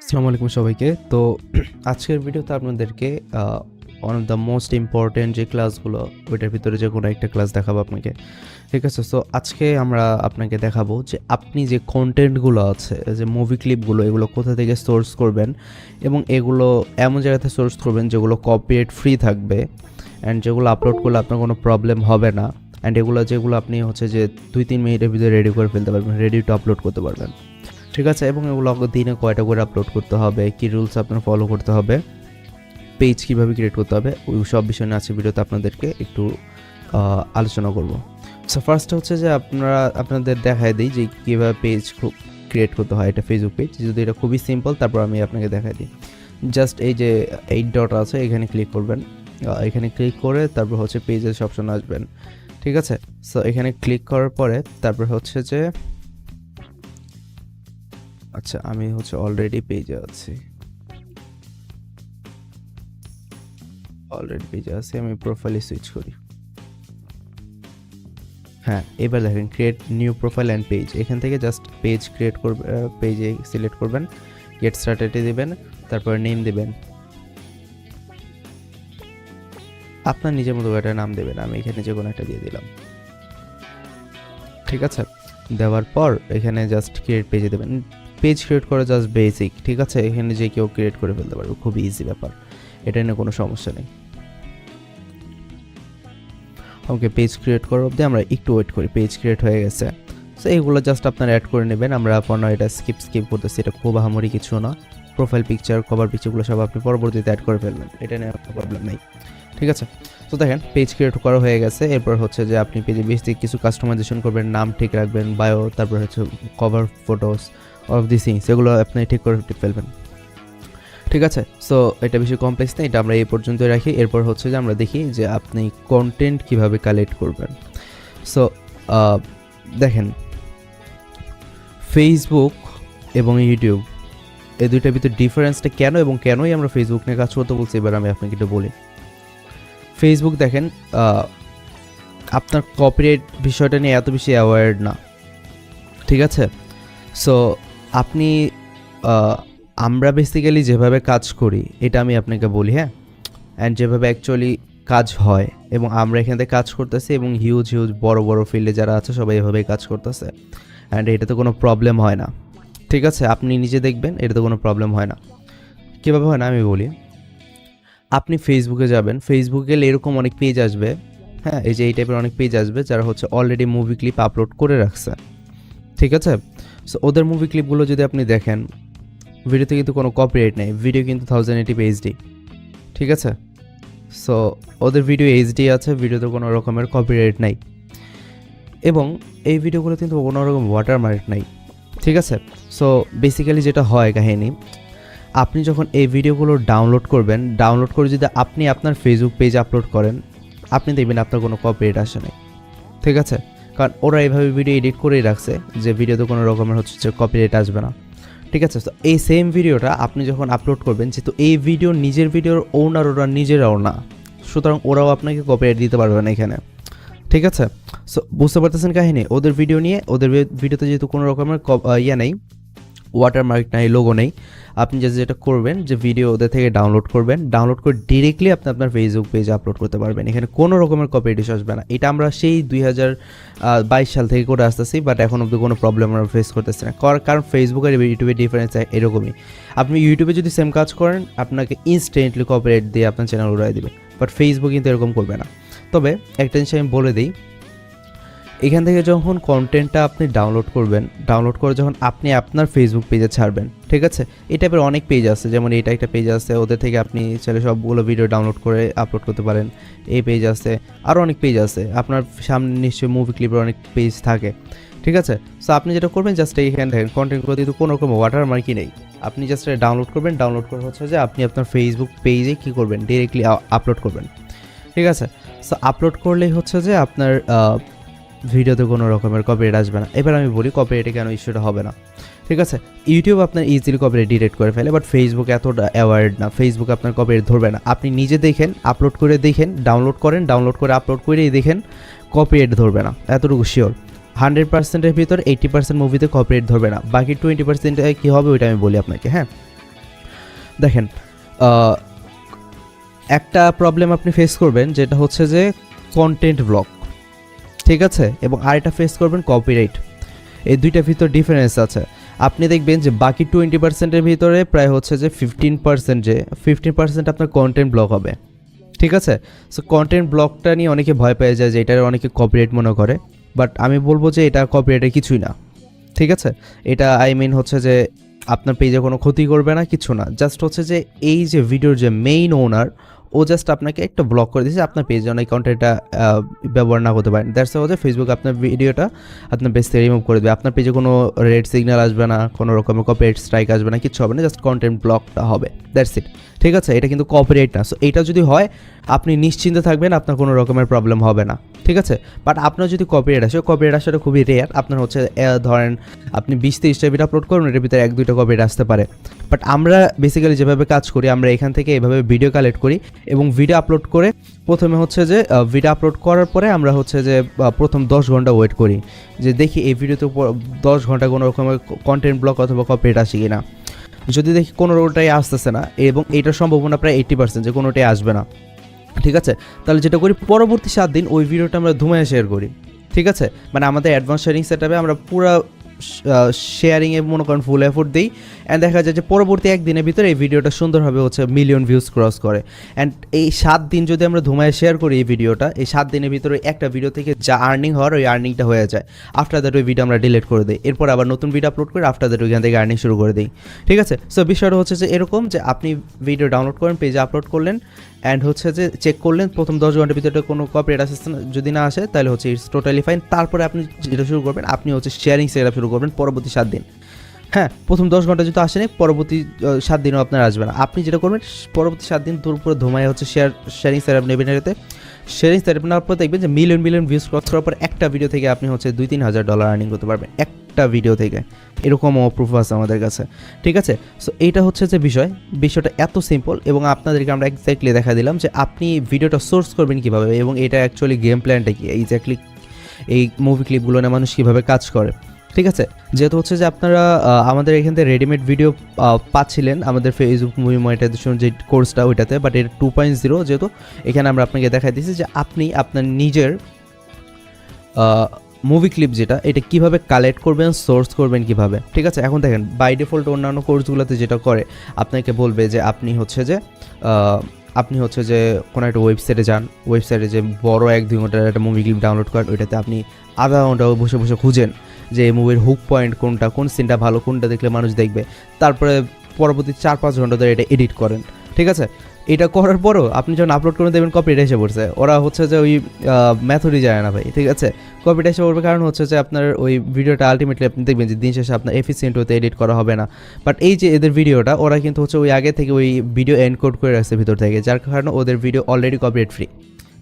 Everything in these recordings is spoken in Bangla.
আসসালামু আলাইকুম সবাইকে। তো আজকের ভিডিওতে আপনাদেরকে one of the most important যে ক্লাসগুলো ওইটার ভিতরে যে কোনো একটা ক্লাস দেখাবো আপনাকে। ঠিক আছে? সো আজকে আমরা আপনাকে দেখাবো যে আপনি যে কন্টেন্টগুলো আছে, যে মুভি ক্লিপগুলো এগুলো কোথা থেকে সোর্স করবেন এবং এগুলো এমন জায়গাতে সোর্স করবেন যেগুলো কপিরাইট ফ্রি থাকবে অ্যান্ড যেগুলো আপলোড করলে আপনার কোনো প্রবলেম হবে না অ্যান্ড এগুলো যেগুলো আপনি হচ্ছে যে দুই তিন মিনিটের ভিতরে রেডি করে ফেলতে পারবেন রেডি টু আপলোড করতে পারবেন। ঠিক আছে? এবং এগুলো দিনে কয়টা করে আপলোড করতে হবে? কী রুলস আপনার ফলো করতে হবে? পেজ কীভাবে ক্রিয়েট করতে হবে? ওই সব বিষয় নিয়ে আছে ভিডিওতে আপনাদেরকে একটু আলোচনা করব। সো ফার্স্ট হচ্ছে যে আপনারা, আপনাদের দেখায় দিই যে কীভাবে পেজ ক্রিয়েট করতে হয় এটা ফেসবুক পেজ যদি এটা খুবই সিম্পল তারপর আমি আপনাকে দেখাই দিই। জাস্ট এই যে এইট ডট আছে, এখানে ক্লিক করবেন। এখানে ক্লিক করে তারপর হচ্ছে পেজের অপশন আসবেন। ঠিক আছে? সো এখানে ক্লিক করার পরে তারপর হচ্ছে যে আচ্ছা আমি হচ্ছে অলরেডি পেজে আছি। অলরেডি পেজে আছি, আমি প্রোফাইলে সুইচ করি। হ্যাঁ এবার দেখেন create new profile and page এখান থেকে জাস্ট পেজ ক্রিয়েট করবে পেজে সিলেক্ট করবেন গেট স্টার্টেডে দিবেন, তারপর নেম দিবেন। আপনার নিজের মতো একটা নাম দেবেন, আমি এখানে যে কোনো একটা দিয়ে দিলাম। ঠিক আছে? দেওয়ার পর এখানে জাস্ট ক্রিয়েট পেজে দেবেন। পেজ ক্রিয়েট করা জাস্ট বেসিক ঠিক আছে? এখানে যে কেউ ক্রিয়েট করে ফেলতে পারবে, খুব ইজি ব্যাপার। এটা নিয়ে কোনো সমস্যা নেই। ওকে পেজ ক্রিয়েট করার অবধি আমরা একটু ওয়েট করি পেজ ক্রিয়েট হয়ে গেছে। সো এইগুলো জাস্ট আপনারা অ্যাড করে নেবেন। আমরা আপনার এটা স্কিপ স্কিপ করতেছি। এটা খুব আহামরি কিছু না। প্রোফাইল পিকচার কভার পিকচারগুলো সব আপনি পরবর্তীতে অ্যাড করে ফেলবেন। এটা নিয়ে কোনো প্রবলেম নেই। ঠিক আছে? তো দেখেন পেজ ক্রিয়েট করা হয়ে গেছে। এরপর হচ্ছে যে আপনি পেজে বেসিক কিছু কাস্টমাইজেশন করবেন, নাম ঠিক রাখবেন বায়ো তারপর হচ্ছে cover photos of the things সেগুলো আপনি ঠিক করে ফেলবেন। ঠিক আছে? সো এটা বেশি কমপ্লেক্স না, এটা আমরা এই পর্যন্ত রাখি। এরপর হচ্ছে যে আমরা দেখি যে আপনি কন্টেন্ট কীভাবে কালেক্ট করবেন। সো দেখেন ফেসবুক এবং ইউটিউব এই দুইটার ভিতরে ডিফারেন্সটা কেন এবং কেনই আমরা ফেসবুক নিয়ে কাজ করতে বলছি, এবার আমি আপনাকে একটু বলি। ফেসবুক দেখেন আপনার কপিরাইট বিষয়টা নিয়ে এত বেশি অ্যাওয়ার্ড না। ঠিক আছে? সো আপনি আমরা বেসিক্যালি যেভাবে কাজ করি, এটা আমি আপনাকে বলি হ্যাঁ? অ্যান্ড যেভাবে অ্যাকচুয়ালি কাজ হয় এবং আমরা এখান থেকে কাজ করতেছি এবং হিউজ হিউজ বড় বড় ফিল্ডে যারা আছে, সবাই এভাবেই কাজ করতেছে। অ্যান্ড এটাতে কোনো প্রবলেম হয় না। ঠিক আছে? আপনি নিজে দেখবেন এটাতে কোনো প্রবলেম হয় না। কীভাবে হয় না? আমি বলি। আপনি ফেসবুকে যাবেন ফেসবুকে গেলে এরকম অনেক পেজ আসবে হ্যাঁ? এই যে এই টাইপের অনেক পেজ আসবে, যারা হচ্ছে অলরেডি মুভি ক্লিপ আপলোড করে রাখছে। ঠিক আছে? সো ওদের মুভি ক্লিপগুলো যদি আপনি দেখেন ভিডিওতে কিন্তু কোনো কপিরাইট নেই। ভিডিও কিন্তু থাউজেন্ড এইটি এইচডি ঠিক আছে? সো ওদের ভিডিও এইচডি আছে ভিডিওতে কোনো রকমের কপিরাইট নাই। এবং এই ভিডিওগুলো কিন্তু কোনো রকম ওয়াটারমার্ক নাই। ঠিক আছে? সো বেসিক্যালি যেটা হয় কাহিনী, আপনি যখন এই ভিডিওগুলো ডাউনলোড করবেন ডাউনলোড করে যদি আপনি আপনার ফেসবুক পেজ আপলোড করেন, আপনি দেখবেন আপনার কোনো কপিরাইট আসে নাই। ঠিক আছে? কারণ ওরা এইভাবে ভিডিও এডিট করেই রাখছে যে ভিডিওতে কোনো রকমের হচ্ছে কপিরাইট আসবে না। ঠিক আছে? তো এই সেম ভিডিওটা আপনি যখন আপলোড করবেন, যেহেতু এই ভিডিও নিজের ভিডিওর ওনার ওরা নিজেরাও না। সুতরাং ওরাও আপনাকে কপিরাইট দিতে পারবে না এখানে। ঠিক আছে? সো বুঝতে পারতেছেন কাহিনী? ওদের ভিডিও নিয়ে, ওদের ভিডিওতে যেহেতু কোনো রকমের ইয়ে নেই ওয়াটারমার্ক নাই লোগো নেই। আপনি যে যেটা করবেন, যে ভিডিও ওদের থেকে ডাউনলোড করবেন। ডাউনলোড করে ডিরেক্টলি আপনি আপনার ফেসবুক পেজে আপলোড করতে পারবেন। এখানে কোনো রকমের কপিরাইট আসবে না। এটা আমরা সেই দুই বাইশ সাল থেকে করে আসতেছি বাট এখন অব্দি কোনো প্রবলেম আমরা ফেস করতেছি না। কর- কারণ ফেসবুক আর ইউটিউবের ডিফারেন্স এরকমই। আপনি ইউটিউবে যদি সেম কাজ করেন, আপনাকে ইনস্ট্যান্টলি কপিরাইট দিয়ে আপনার চ্যানেল উড়াই দেবে। বাট ফেসবুক কিন্তু এরকম করবে না। তবে একটা জিনিস আমি বলে দিই এখান থেকে যখন কন্টেন্টটা আপনি ডাউনলোড করবেন ডাউনলোড করে যখন আপনি আপনার ফেসবুক পেজে ছাড়বেন, ঠিক আছে? এই টাইপের অনেক পেজ আছে, যেমন এটা একটা পেজ আছে, ওদের থেকে আপনি চাইলে সবগুলো ভিডিও ডাউনলোড করে আপলোড করতে পারেন। এই পেজ আছে আরও অনেক পেজ আছে, আপনার সামনে নিশ্চয়ই মুভি ক্লিপের অনেক পেজ থাকে, ঠিক আছে? সো আপনি যেটা করবেন জাস্ট এইখানে দেখেন কন্টেন্টগুলো কিন্তু কোনো রকম ওয়াটারমার্কই নেই। আপনি জাস্ট ডাউনলোড করবেন ডাউনলোড করে হচ্ছে যে আপনি আপনার ফেসবুক পেজে কী করবেন? ডিরেক্টলি আপলোড করবেন, ঠিক আছে? সো আপলোড করলেই হচ্ছে যে আপনার ভিডিওতে কোনো রকমের কপিরাইট আসবে না। এবার আমি বলি কপিরাইটে কেন ইস্যুটা হবে না। ঠিক আছে? ইউটিউব আপনার ইজিলি কপিরাইট ডিরেক্ট করে ফেলে বাট ফেসবুক এতটা অ্যাওয়ার্ড না। ফেসবুক আপনার কপিরাইট ধরবে না। আপনি নিজে দেখেন আপলোড করে দেখেন ডাউনলোড করেন ডাউনলোড করে আপলোড করেই দেখেন কপিরাইট ধরবে না। এতটুকু শিওর হান্ড্রেড পার্সেন্টের ভিতর এইটি পার্সেন্ট মুভিতে কপিরাইট ধরবে না। বাকি টোয়েন্টি পার্সেন্ট কী হবে ওইটা আমি বলি আপনাকে হ্যাঁ? দেখেন একটা প্রবলেম আপনি ফেস করবেন, যেটা হচ্ছে যে কন্টেন্ট ব্লক ঠিক আছে? এবং আরেকটা ফেস করবেন কপিরাইট এই দুইটার ভিতর ডিফারেন্স আছে। আপনি দেখবেন যে বাকি টোয়েন্টি পার্সেন্টের ভিতরে প্রায় হচ্ছে যে ফিফটিন পার্সেন্ট যে ফিফটিন পার্সেন্ট আপনার কন্টেন্ট ব্লক হবে। ঠিক আছে? সো কন্টেন্ট ব্লকটা নিয়ে অনেকে ভয় পেয়ে যায় যে এটার অনেকে কপিরাইট মনে করে। বাট আমি বলব যে এটা কপিরাইটের কিছুই না। ঠিক আছে? এটা আই মিন হচ্ছে যে আপনার পেজে কোনো ক্ষতি করবে না, কিছু না। জাস্ট হচ্ছে যে এই যে ভিডিওর যে মেইন ওনার ও জাস্ট আপনাকে একটা ব্লক করে দিয়েছে, আপনার পেজ পেজে অনেক কন্টেন্টটা ব্যবহার না করতে পারেন দ্যাটস হচ্ছে ফেসবুক আপনার ভিডিওটা আপনার পেজ থেকে রিমুভ করে দেবে। আপনার পেজে কোনো রেড সিগন্যাল আসবে না, কোনো রকমের কপিরাইট স্ট্রাইক আসবে না কিছু হবে না জাস্ট কন্টেন্ট ব্লকটা হবে। দ্যাটস ইট ঠিক আছে? এটা কিন্তু কপিরাইট না। সো এটা যদি হয়, আপনি নিশ্চিন্তে থাকবেন, আপনার কোনো রকমের প্রবলেম হবে না। ঠিক আছে? বাট আপনার যদি কপিরাইট আসে কপিরাইট আসাটা খুবই রেয়ার আপনার হচ্ছে ধরেন আপনি বিশ তেইশটা ভিডিও আপলোড করুন এটার ভিতরে এক দুইটা কপিরাইট আসতে পারে। বাট আমরা বেসিক্যালি যেভাবে কাজ করি, আমরা এখান থেকে এভাবে ভিডিও কালেক্ট করি এবং ভিডিও আপলোড করে প্রথমে হচ্ছে যে ভিডিও আপলোড করার পরে আমরা হচ্ছে যে প্রথম দশ ঘণ্টা ওয়েট করি। যে দেখি এই ভিডিওতে দশ ঘণ্টা কোনো রকমের কন্টেন্ট ব্লক অথবা কপিরাইট আসে কিনা। যদি দেখি কোনো কোনোটাই আসতেছে না এবং এইটার সম্ভাবনা প্রায় এইট্টি পার্সেন্ট যে কোনোটাই আসবে না। ঠিক আছে? তাহলে যেটা করি, পরবর্তী সাত দিন ওই ভিডিওটা আমরা ধুমায় শেয়ার করি। ঠিক আছে? মানে আমাদের অ্যাডভান্স শেয়ারিং সেটআপে আমরা পুরো শেয়ারিংয়ে মনে করেন ফুল এফোর্ট দিই। অ্যান্ড দেখা যায় যে পরবর্তী একদিনের ভিতরে এই ভিডিওটা সুন্দরভাবে হচ্ছে মিলিয়ন ভিউজ ক্রস করে। অ্যান্ড এই সাত দিন যদি আমরা ধুমায় শেয়ার করি এই ভিডিওটা, এই সাত দিনের ভিতরে একটা ভিডিও থেকে যা আর্নিং হওয়ার ওই আর্নিংটা হয়ে যায়। আফটার দ্যাট ওই ভিডিও আমরা ডিলিট করে দিই। এরপর আবার নতুন ভিডিও আপলোড করে আফটার দ্যাট ওইখান থেকে আর্নিং শুরু করে দিই। ঠিক আছে? সো বিষয়টা হচ্ছে যে এরকম যে আপনি ভিডিও ডাউনলোড করেন পেজে আপলোড করলেন অ্যান্ড হচ্ছে যে চেক করলেন, প্রথম দশ ঘণ্টার ভিতরে কোনো কপিরাইট আসে যদি না আসে, তাহলে হচ্ছে ইটস টোটালি ফাইন তারপরে আপনি যেটা শুরু করবেন, আপনি হচ্ছে শেয়ারিং সেটা শুরু করবেন পরবর্তী সাত দিন। হ্যাঁ প্রথম দশ ঘণ্টা যদি আসেনি, পরবর্তী সাত দিনও আপনার আসবে না। আপনি যেটা করবেন, পরবর্তী সাত দিন দুপুরে ধুমায় হচ্ছে শেয়ার শেয়ারিং সেট নেবেন এটাতে। শেয়ারিং সেট নেওয়ার পর দেখবেন যে মিলিয়ন মিলিয়ন ভিউজ ক্রস করার পর একটা ভিডিও থেকে আপনি হচ্ছে দুই, তিন হাজার ডলার আর্নিং করতে পারবেন। একটা ভিডিও থেকে। এরকম প্রুফ আছে আমাদের কাছে। ঠিক আছে? সো এইটা হচ্ছে যে বিষয়। বিষয়টা এত সিম্পল এবং আপনাদেরকে আমরা এক্স্যাক্টলি দেখা দিলাম যে আপনি ভিডিওটা সোর্স করবেন কীভাবে এবং এটা অ্যাকচুয়ালি গেম প্ল্যানটা কি? এক্স্যাক্টলি এই মুভি ক্লিপগুলো নিয়ে মানুষ কীভাবে কাজ করে? ঠিক আছে? যেহেতু হচ্ছে যে আপনারা আমাদের এখান থেকে রেডিমেড ভিডিও পাচ্ছিলেন আমাদের ফেসবুক মুভি মনিটাইজেশন যে কোর্সটা ওইটাতে বাট এর টু পয়েন্ট জিরো যেহেতু এখানে আমরা আপনাকে দেখাই দিচ্ছি যে আপনি আপনার নিজের মুভি ক্লিপ যেটা, এটা কীভাবে কালেক্ট করবেন সোর্স করবেন কীভাবে? ঠিক আছে? এখন দেখেন বাই ডিফল্ট অন্যান্য কোর্সগুলোতে যেটা করে, আপনাকে বলবে যে আপনি হচ্ছে যে আপনি হচ্ছে যে কোনো একটা ওয়েবসাইটে যান ওয়েবসাইটে যে বড় এক দুই ঘণ্টার একটা মুভি ক্লিপ ডাউনলোড করেন, ওইটাতে আপনি আধা ঘণ্টা বসে বসে খুঁজেন। যে মুভির হুক পয়েন্ট কোনটা, কোন সিনটা ভালো, কোনটা দেখলে মানুষ দেখবে। তারপরে পরবর্তী চার পাঁচ ঘণ্টা ধরে এটা এডিট করেন। ঠিক আছে? এটা করার পরও আপনি যখন আপলোড করে দেবেন কপিটা এসে পড়ছে। ওরা হচ্ছে যে ওই মেথডই যায় না ভাই, ঠিক আছে? কপিটা এসে পড়বে কারণ হচ্ছে যে আপনার ওই ভিডিওটা আলটিমেটলি আপনি দেখবেন যে দিন শেষে আপনার এফিসিয়েন্ট হতে এডিট করা হবে না। বাট এই যে এদের ভিডিওটা ওরা কিন্তু হচ্ছে ওই আগে থেকে ওই ভিডিও এনকোড করে রাখছে ভিতর থেকে, যার কারণে ওদের ভিডিও অলরেডি কপিরাইট ফ্রি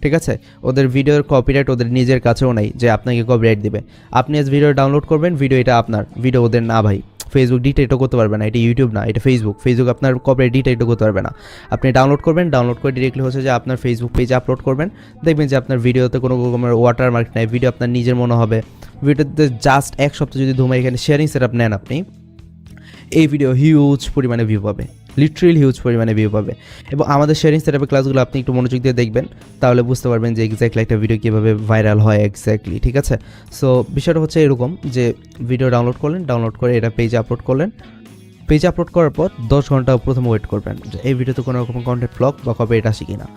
ঠিক আছে? ওদের ভিডিওর কপিরাইট ওদের নিজের কাছেও নাই যে আপনাকে কপিরাইট দিবে। আপনি আজ ভিডিও ডাউনলোড করবেন ভিডিও এটা আপনার। ভিডিও ওদের না ভাই। ফেসবুক ডিটেক্টও করতে পারবে না, এটা ইউটিউব না, এটা ফেসবুক ফেসবুক আপনার কপিরাইট ডিটেক্টও করতে পারবে না। আপনি ডাউনলোড করবেন ডাউনলোড করে ডিরেক্টলি হচ্ছে যে আপনার ফেসবুক পেজে আপলোড করবেন। দেখবেন যে আপনার ভিডিওতে কোনো রকমের ওয়াটার মার্ক নাই ভিডিও আপনার নিজের মনে হবে। ভিডিওতে জাস্ট এক সপ্তাহ যদি ধুমাই এখানে শেয়ারিং সেট নেন আপনি, এই ভিডিও হিউজ পরিমাণে ভিউ পাবে। লিটারেলি হিউজ পরিমাণে ভিউ পাবে। এবং আমাদের শেয়ারিং সেটআপের ক্লাসগুলো আপনি একটু মনোযোগ দিয়ে দেখবেন, তাহলে বুঝতে পারবেন যে এক্স্যাক্টলি একটা ভিডিও কীভাবে ভাইরাল হয় এক্স্যাক্টলি ঠিক আছে? সো বিষয়টা হচ্ছে এরকম যে ভিডিও ডাউনলোড করলেন ডাউনলোড করে এটা পেজে আপলোড করলেন। পেজে আপলোড করার পর দশ ঘণ্টা প্রথম ওয়েট করবেন যে এই ভিডিওতে কোনো রকম কন্টেন্ট ব্লক বা কবে এটা আসে কিনা।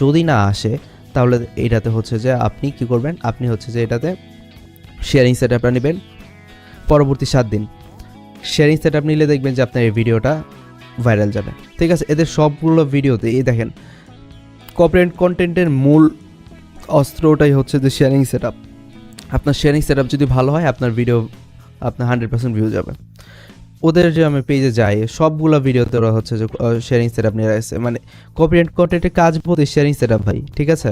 যদি না আসে, তাহলে এটাতে হচ্ছে যে আপনি কি করবেন? আপনি হচ্ছে যে এটাতে শেয়ারিং সেট আপটা নেবেন। পরবর্তী সাত দিন। শেয়ারিং সেট আপ নিলে দেখবেন যে আপনার এই ভিডিওটা ভাইরাল যাবে। ঠিক আছে? এদের সবগুলো ভিডিওতে এই দেখেন কপারেন্ট কন্টেন্টের মূল অস্ত্রটাই হচ্ছে যে শেয়ারিং সেট আপ আপনার শেয়ারিং সেট যদি ভালো হয়, আপনার ভিডিও আপনার হান্ড্রেড পার্সেন্ট ভিউ যাবে। ওদের যে আমি পেজে যাই, সবগুলো ভিডিওতে ওরা হচ্ছে যে শেয়ারিং সেট আপ নিয়ে রাখছে মানে কপিরাইট কন্টেন্টের কাজ বলতে শেয়ারিং সেট আপ ভাই, ঠিক আছে?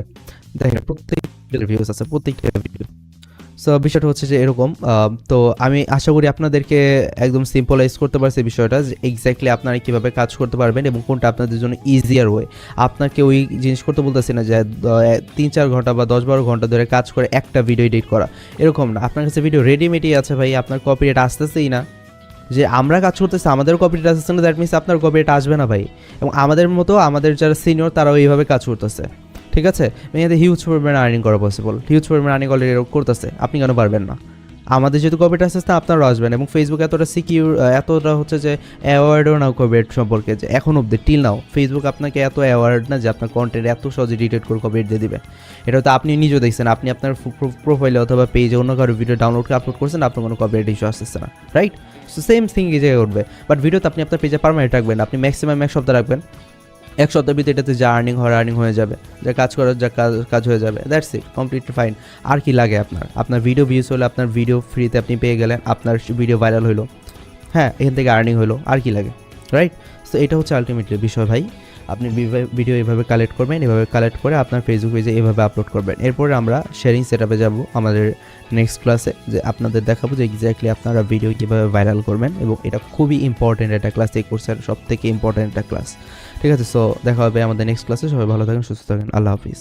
দেখেন, প্রত্যেকটা ভিউজ আছে, প্রত্যেকটা ভিডিও সো বিষয়টা হচ্ছে যে এরকম তো আমি আশা করি আপনাদেরকে একদম সিম্পলাইজ করতে পারছি বিষয়টা, যে এক্স্যাক্টলি আপনারা কীভাবে কাজ করতে পারবেন এবং কোনটা আপনাদের জন্য ইজিয়ার ওয়ে আপনাকে ওই জিনিস করতে বলতেছি না যে তিন চার ঘণ্টা বা দশ বারো ঘণ্টা ধরে কাজ করে একটা ভিডিও এডিট করা। এরকম না। আপনার কাছে ভিডিও রেডিমেডই আছে ভাই, আপনার কপিরাইট আসতেছেই না। যে আমরা কাজ করতেছি, আমাদের কপিরাইট আসতেছে না দ্যাট মিনস আপনার কপিরাইট আসবে না ভাই। এবং আমাদের মতো, আমাদের যারা সিনিয়র তারাও এইভাবে কাজ করতেছে। ঠিক আছে? মেয়েদের হিউজ পরিমাণে আর্নিং করা পসিবল হিউজ পরিমাণে আর্নিং অলরেডি করতেছে। আপনি কেন পারবেন না? আমাদের যেহেতু আসছে না আপনারও আসবেন এবং ফেসবুক এতটা সিকিউর এতটা হচ্ছে যে অ্যাওয়ার্ডও নাও কপিরাইট সম্পর্কে যে এখন অব্দি টিল নাও ফেসবুক আপনাকে এত অ্যাওয়ার্ড না যে আপনার কন্টেন্ট এত সহজে ডিটেক্ট করে কপিরাইট দিয়ে দিবে। এটা তো আপনি নিজেও দেখছেন, আপনি আপনার প্রোফাইলে অথবা পেজে অন্য কারও ভিডিও ডাউনলোড করে আপলোড করছেন, আপনার কোনো কপিরাইট ইস্যু আসতেছে না রাইট সো সেম থিং এই জায়গায় ঘটবে। বাট ভিডিওতে আপনি আপনার পেজে পারমানেন্ট রাখবেন, আপনি ম্যাক্সিমাম এক সপ্তাহ রাখবেন। এক ভিতরে এটাতে যা আর্নিং হয় আর্নিং হয়ে যাবে। যা কাজ করার, যা কাজ কাজ হয়ে যাবে। দ্যাটস ইট কমপ্লিটলি ফাইন আর কি লাগে আপনার? আপনার ভিডিও ভিউজ হলে, আপনার ভিডিও ফ্রিতে আপনি পেয়ে গেলেন, আপনার ভিডিও ভাইরাল হলো। হ্যাঁ এখান থেকে আর্নিং হলো, আর কি লাগে? রাইট সো এটা হচ্ছে আলটিমেটলি বিষয় ভাই। আপনি ভিডিও এভাবে কালেক্ট করবেন, এভাবে কালেক্ট করে আপনার ফেসবুক পেজে এভাবে আপলোড করবেন। এরপরে আমরা শেয়ারিং সেট আপে যাব আমাদের নেক্সট ক্লাসে যে আপনাদের দেখাবো যে এক্স্যাক্টলি আপনারা ভিডিও কীভাবে ভাইরাল করবেন এবং এটা খুবই ইম্পর্টেন্ট একটা ক্লাস এই কোর্সের সব থেকে ইম্পর্টেন্ট একটা ক্লাস ঠিক আছে সো দেখা হবে আমাদের নেক্সট ক্লাসে সবাই ভালো থাকেন, সুস্থ থাকেন। আল্লাহ হাফিজ।